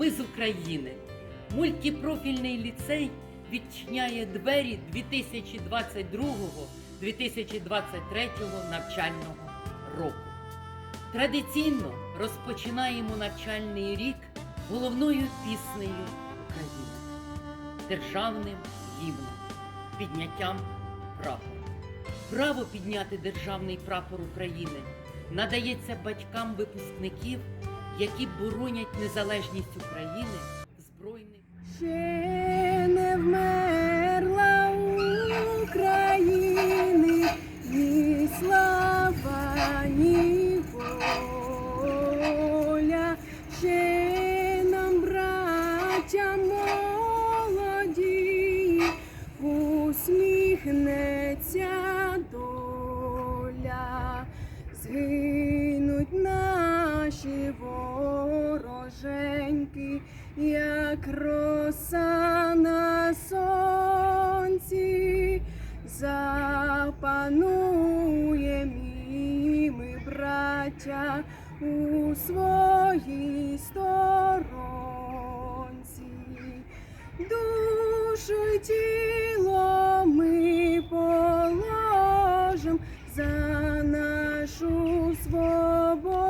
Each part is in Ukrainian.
Ми з України. Мультипрофільний ліцей відчиняє двері 2022-2023 навчального року. Традиційно розпочинаємо навчальний рік головною піснею України державним гімном, підняттям прапору. Право підняти державний прапор України надається батькам випускників, які боронять незалежність України збройних. Ще не вмерла України, ні слава, ні воля. Ще нам, браття молоді, усміхнеться доля. Згинуть як роса на сонці, запануєм і ми, браття, у своїй сторонці. Душу й тіло ми положим за нашу свободу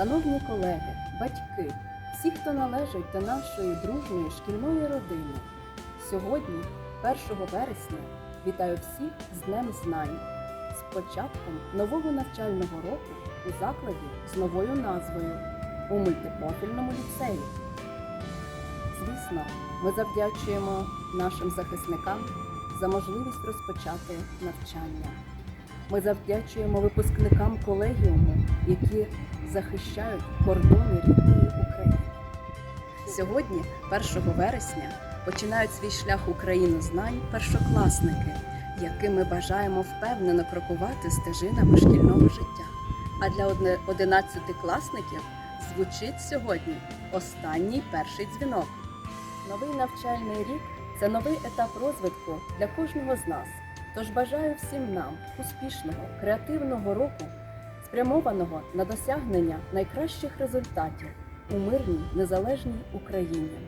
Шановні колеги, батьки, всі, хто належить до нашої дружньої шкільної родини. Сьогодні, 1 вересня, вітаю всіх з Днем Знань, з початком нового навчального року у закладі з новою назвою у мультипрофільному ліцеї. Звісно, ми завдячуємо нашим захисникам за можливість розпочати навчання. Ми завдячуємо випускникам колегіуму, які захищають кордони рідної України. Сьогодні, 1 вересня, починають свій шлях Україну знань першокласники, яким ми бажаємо впевнено крокувати стежинами шкільного життя. А для одинадцятикласників звучить сьогодні останній перший дзвінок. Новий навчальний рік це новий етап розвитку для кожного з нас. Тож бажаю всім нам успішного, креативного року, спрямованого на досягнення найкращих результатів у мирній незалежній Україні.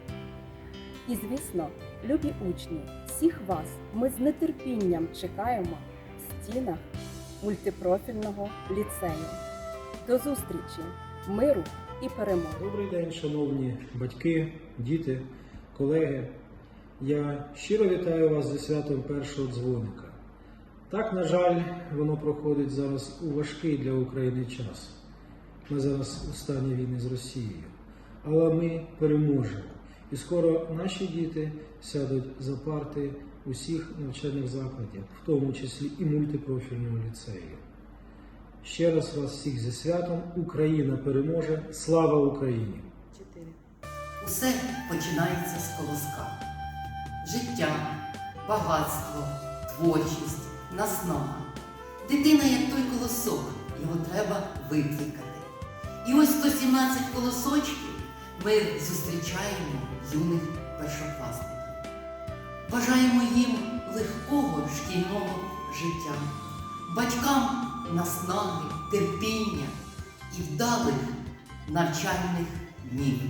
І, звісно, любі учні, всіх вас ми з нетерпінням чекаємо в стінах мультипрофільного ліцею. До зустрічі, миру і перемоги! Добрий день, шановні батьки, діти, колеги. Я щиро вітаю вас зі святом першого дзвоника. Так, на жаль, воно проходить зараз у важкий для України час. Ми зараз у стані війни з Росією. Але ми переможемо. І скоро наші діти сядуть за парти усіх навчальних закладів, в тому числі і мультипрофільного ліцею. Ще раз вас всіх зі святом. Україна переможе. Слава Україні! Усе починається з колоска. Життя, багатство, творчість, наснага. Дитина як той колосок, його треба викликати. І ось 117 колосочків ми зустрічаємо юних першокласників. Бажаємо їм легкого шкільного життя, батькам наснаги, терпіння і вдалих навчальних днів.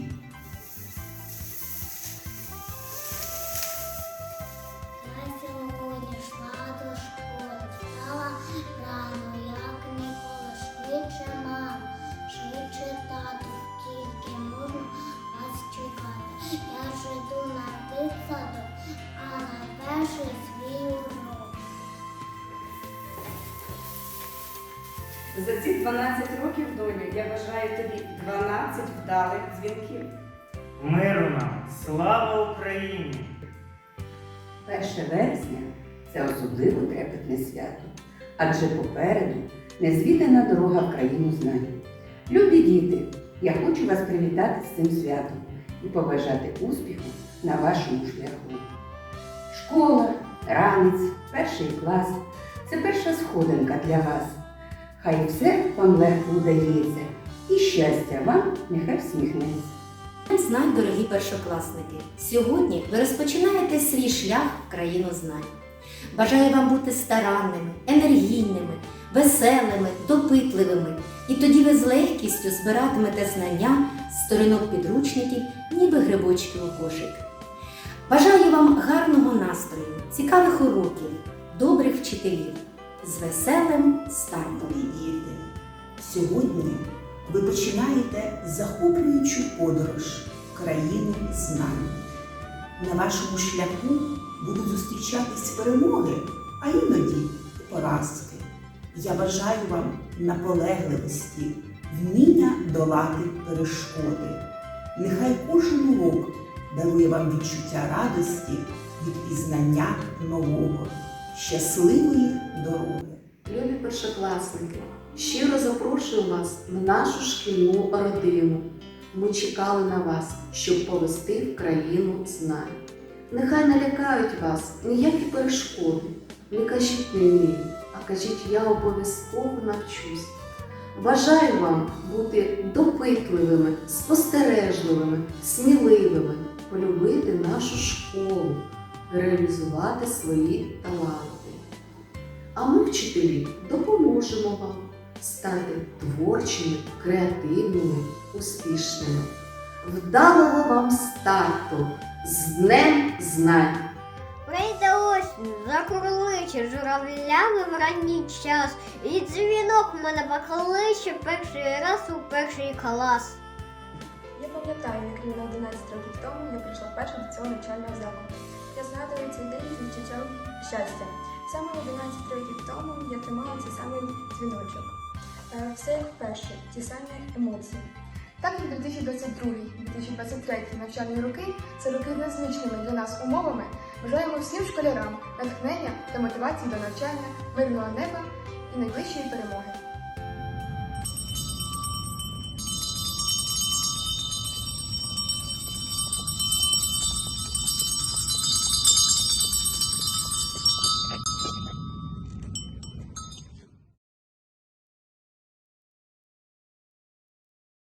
12 років, доню, я бажаю тобі 12 вдалих дзвінків. Миру нам, слава Україні! 1 вересня це особливо трепетне свято, адже попереду незвідана дорога в країну знань. Любі діти, я хочу вас привітати з цим святом і побажати успіху на вашому шляху. Школа, ранець, перший клас це перша сходинка для вас. Хай все вам легко вдається, і щастя вам нехай всміхнеться. Знань, дорогі першокласники! Сьогодні ви розпочинаєте свій шлях в країну знань. Бажаю вам бути старанними, енергійними, веселими, допитливими, і тоді ви з легкістю збиратимете знання з сторінок підручників, ніби грибочки у кошик. Бажаю вам гарного настрою, цікавих уроків, добрих вчителів з веселим стартом. Діти, сьогодні ви починаєте захоплюючу подорож в країну знань. На вашому шляху будуть зустрічатись перемоги, а іноді і поразки. Я бажаю вам наполегливості, вміння долати перешкоди. Нехай кожен урок дарує вам відчуття радості від пізнання нового. Щасливої дороги! Любі першокласники, щиро запрошую вас на нашу шкільну родину. Ми чекали на вас, щоб повести в країну знань. Нехай не лякають вас ніякі перешкоди. Не кажіть не вмію, а кажіть, я обов'язково навчусь. Бажаю вам бути допитливими, спостережливими, сміливими, полюбити нашу школу, реалізувати свої таланти. А ми, вчителі, допоможемо вам стати творчими, креативними, успішними. Вдалого вам старту з Днем Знань! Прийде осінь, закурличе журавлями в ранній час, і дзвінок мене покличе перший раз у перший клас. Я пам'ятаю, як рівно 11 років тому я прийшла вперше до цього навчального закладу. Я згадую цей день з відчуттям щастя. Саме 11 років тому я тримала цей самий дзвіночок. Е, Все як вперше, ті самі емоції. Так як 2022-2023 навчальні роки це роки незвичними для нас умовами. Бажаємо всім школярам натхнення та мотивації до навчання, мирного неба і найближчої перемоги.